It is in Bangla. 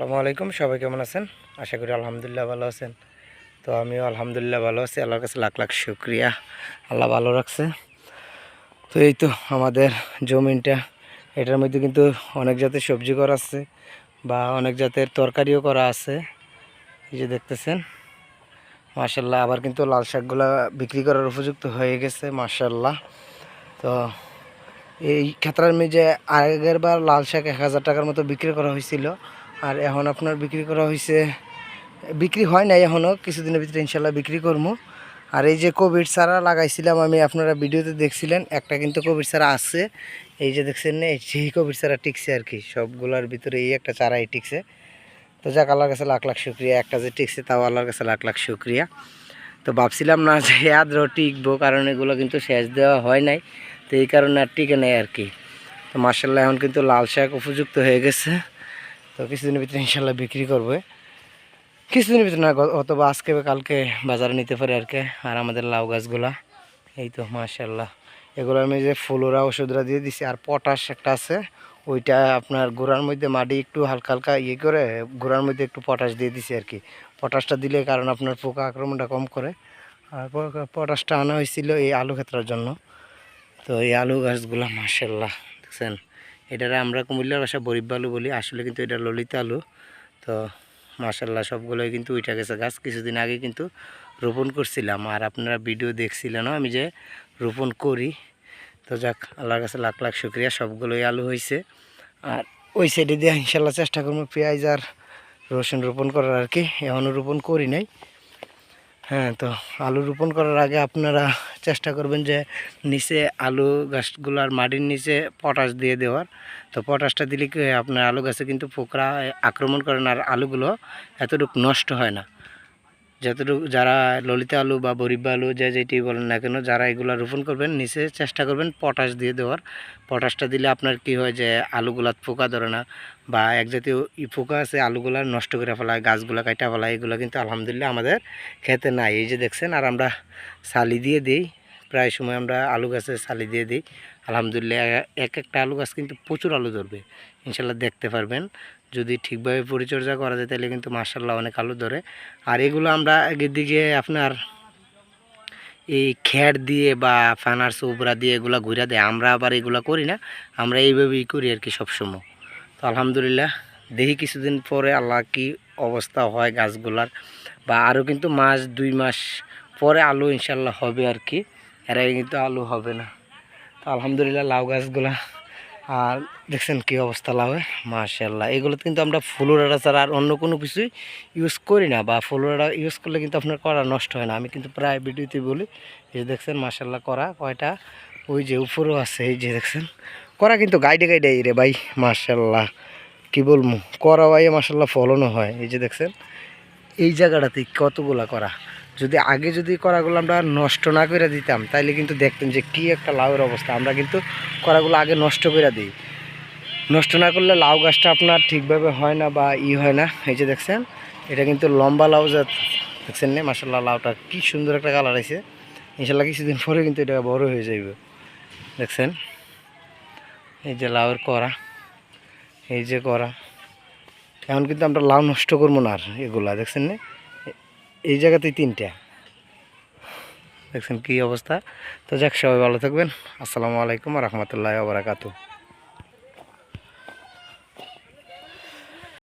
আসসালামু আলাইকুম, সবাই কেমন আছেন? আশা করি আলহামদুলিল্লাহ ভালো আছেন। তো আমিও আলহামদুলিল্লাহ ভালো আছি, আল্লাহর কাছে লাখ লাখ শুক্রিয়া। আল্লাহ ভালো রাখছে। তো এই তো আমাদের জমিনটা। এটার মধ্যে কিন্তু অনেক জাতের সবজি করা আছে বা অনেক জাতের তরকারিও করা আছে। এই যে দেখতেছেন মার্শাল্লাহ আবার কিন্তু লাল শাকগুলা বিক্রি করার উপযুক্ত হয়ে গেছে মার্শাল্লাহ তো এই ক্ষেত্রের মেঝে আগের বার লাল শাক এক হাজার টাকার মতো বিক্রি করা হয়েছিল আর এখন আপনার বিক্রি করা হয়েছে বিক্রি হয় নাই এখনও কিছুদিনের ভিতরে ইনশাল্লাহ বিক্রি করব আর এই যে কোভিড সারা লাগাইছিলাম আমি, আপনারা ভিডিওতে দেখছিলেন, একটা কিন্তু কোভিড সারা আছে। এই যে দেখছেন না এই সেই কোভিড সারা টিকছে আর কি, সবগুলোর ভিতরে এই একটা চারাই টিকছে। তো যাক, আল্লাহর কাছে লাখ লাখ শুক্রিয়া, একটা যে টিকছে তাও আল্লাহর কাছে লাখ লাখ শুক্রিয়া। তো ভাবছিলাম না যে আদ্র টিকবো, কারণ এগুলো কিন্তু সেচ দেওয়া হয় নাই, তো এই কারণে আর টিকে নেই আর কি। তো মার্শাল্লাহ এখন কিন্তু লাল শাক উপযুক্ত হয়ে গেছে। তো কিছুদিনের ভিতরে ইনশাল্লাহ বিক্রি করবে। কিছুদিনের ভিতরে না অথবা আজকে বা কালকে বাজারে নিতে পারে আর কি, আর আমাদের লাউ গাছগুলা। এই তো মার্শাল্লাহ এগুলো আমি যে ফুলোরা ওষুধরা দিয়ে দিছি, আর পটাশ একটা আছে। ওইটা আপনার গোড়ার মধ্যে মাটি একটু হালকা হালকা ইয়ে করে, গোড়ার মধ্যে একটু পটাশ দিয়ে দিছি আর কি। পটাশটা দিলে কারণ আপনার পোকা আক্রমণটা কম করে। আর পটাশটা আনা হয়েছিল এই আলু ক্ষেত্রের জন্য। তো এই আলু গাছগুলো মার্শাল্লাহ দেখছেন? এটারে আমরা কুমিল্লার ভাষা বরিব আলু বলি, আসলে কিন্তু এটা ললিত আলু। তো মার্শাল্লাহ সবগুলোই কিন্তু উঠে গেছে। গাছ কিছুদিন আগে কিন্তু রোপণ করছিলাম, আর আপনারা ভিডিও দেখছিলেন আমি যে রোপণ করি। তো যাক, আল্লাহর কাছে লাখ লাখ শুক্রিয়া, সবগুলোই আলু হয়েছে। আর ওই সাইডে দিয়ে ইনশাল্লাহ চেষ্টা করব পেঁয়াজ আর রসুন রোপণ করার আর কি। এখনও রোপণ করি নাই। হ্যাঁ তো আলু রোপণ করার আগে আপনারা চেষ্টা করবেন যে নিচে আলু গাছগুলোর মাটির নিচে পটাশ দিয়ে দেওয়ার। তো পটাশটা দিলে কি হয়, আপনার আলু গাছে কিন্তু পোকরা আক্রমণ করে না আর আলুগুলো এতটুকু নষ্ট হয় না। যতটুকু যারা ললিতা আলু বা বরিব আলু যে যেটি বলেন না কেন যারা এগুলো রোপণ করবেন নিচে চেষ্টা করবেন পটাশ দিয়ে দেওয়ার। পটাশটা দিলে আপনার কি হয় যে আলুগুলাত পোকা ধরে না বা এক জাতীয় পোকা আছে আলুগুলা নষ্ট করে ফেলায় গাছগুলা কাটা ফেলায় এগুলো কিন্তু আলহামদুলিল্লাহ আমাদের খেতে নাই। এই যে দেখছেন আর আমরা সালি দিয়ে দিই প্রায় সময় আমরা আলু গাছে সালি দিয়ে দিই। আলহামদুলিল্লাহ, এক একটা আলু গাছ কিন্তু প্রচুর আলু ধরবে। ইনশাল্লাহ দেখতে পারবেন। যদি ঠিকভাবে পরিচর্যা করা যায় তাহলে কিন্তু মার্শাল্লাহ অনেক আলু ধরে। আর এগুলো আমরা আগের দিকে আপনার এই খ্যার দিয়ে বা ফানার চৌবরা দিয়ে এগুলো ঘুরে দেয়। আমরা আবার এগুলো করি না। আমরা এইভাবেই করি আর কি সবসময়। তো আলহামদুলিল্লাহ, দেখি কিছুদিন পরে আল্লাহ কি অবস্থা হয় গাছগুলার। বা আরও কিন্তু মাস, দুই মাস পরে আলু ইনশাল্লাহ হবে আর কি। এর কিন্তু আলু হবে না। তো আলহামদুলিল্লাহ লাউ গাছগুলা, আর দেখছেন কি অবস্থা লাউয়ের মাশাল্লাহ এগুলো কিন্তু আমরা ফুলোরাটা ছাড়া আর অন্য কোনো কিছুই ইউজ করি না, বা ফুলোরাটা ইউজ করলে কিন্তু আপনার করা নষ্ট হয় না। আমি কিন্তু প্রায় ভিডিওতে বলি, এই যে দেখছেন মাশাল্লাহ করা কয়টা? ওই যে উপরেও আছে, এই যে দেখছেন। করা কিন্তু গাইডে গাইডে রে ভাই মার্শাল্লাহ কী বলব? করা ভাই মার্শাল্লাহ ফলনও হয়। এই যে দেখছেন, এই জায়গাটাতে কতগুলা করা? যদি আগে যদি করাগুলো আমরা নষ্ট না করে দিতাম, তাইলে কিন্তু দেখতেন যে কি একটা লাউয়ের অবস্থা। আমরা কিন্তু করাগুলো আগে নষ্ট করে দিই। নষ্ট না করলে লাউ গাছটা আপনার ঠিকভাবে হয় না বা ই হয় না। এই যে দেখছেন, এটা কিন্তু লম্বা লাউ যা দেখছেন না মাসাল্লাহ লাউটা কি সুন্দর একটা কালার আছে ইনশাল্লাহ কিছুদিন পরে কিন্তু এটা বড় হয়ে যাইবে। দেখছেন, এই যে লাউয়ের করা এই যে করা এখন কিন্তু আমরা লাউ নষ্ট করব না আর এগুলা। দেখছেন না এই জায়গাতেই তিনটা। দেখছেন কি অবস্থা? তো যাক, সবাই ভালো থাকবেন। আসসালামু আলাইকুম রহমতুল্লাহ বারাকাতু